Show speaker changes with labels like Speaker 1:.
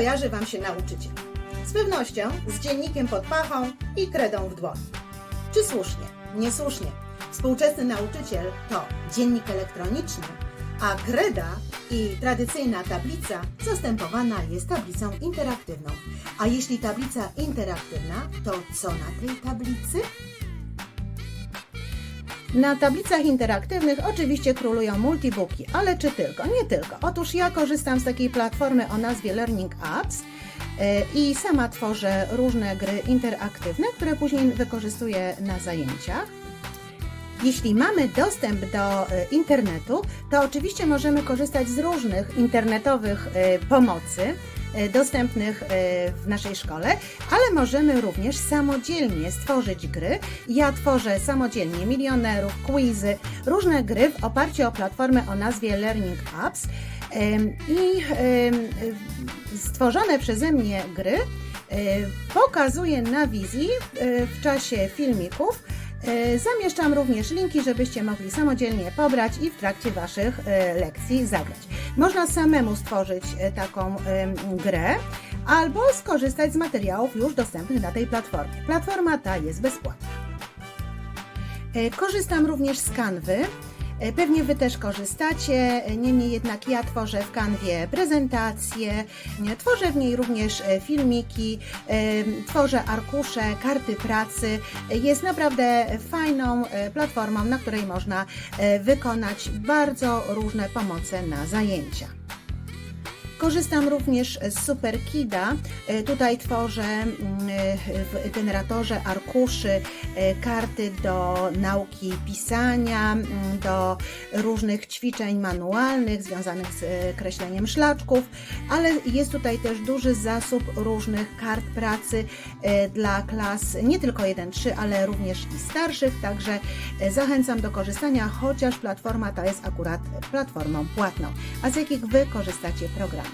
Speaker 1: kojarzy Wam się nauczyciel? Z pewnością z dziennikiem pod pachą i kredą w dłoni. Czy słusznie? Niesłusznie. Współczesny nauczyciel to dziennik elektroniczny, a kreda i tradycyjna tablica zastępowana jest tablicą interaktywną. A jeśli tablica interaktywna, to co na tej tablicy? Na tablicach interaktywnych oczywiście królują multibooki, ale czy tylko? Nie tylko. Otóż ja korzystam z takiej platformy o nazwie Learning Apps e, i sama tworzę różne gry interaktywne, które później wykorzystuję na zajęciach. Jeśli mamy dostęp do e, internetu, to oczywiście możemy korzystać z różnych internetowych e, pomocy dostępnych e, w naszej szkole, ale możemy również samodzielnie stworzyć gry. Ja tworzę samodzielnie milionerów, quizy, różne gry w oparciu o platformę o nazwie Learning Apps. I stworzone przeze mnie gry e, pokazuję na wizji e, w czasie filmików. E, Zamieszczam również linki, żebyście mogli samodzielnie pobrać i w trakcie Waszych e, lekcji zagrać. Można samemu stworzyć e, taką grę albo skorzystać z materiałów już dostępnych na tej platformie. Platforma ta jest bezpłatna. Korzystam również z kanwy. E, Pewnie Wy też korzystacie, e, niemniej jednak ja tworzę w kanwie prezentacje, tworzę w niej również e, filmiki, tworzę arkusze, karty pracy. Jest naprawdę fajną platformą, na której można wykonać bardzo różne pomoce na zajęcia. Korzystam również z SuperKida. E, Tutaj tworzę mm, e, w generatorze arkuszy e, karty do nauki pisania, mm, do różnych ćwiczeń manualnych związanych z kreśleniem szlaczków, ale jest tutaj też duży zasób różnych kart pracy dla klas nie tylko 1-3, ale również i starszych, także zachęcam do korzystania, chociaż platforma ta jest akurat platformą płatną. A z jakich Wy korzystacie programów?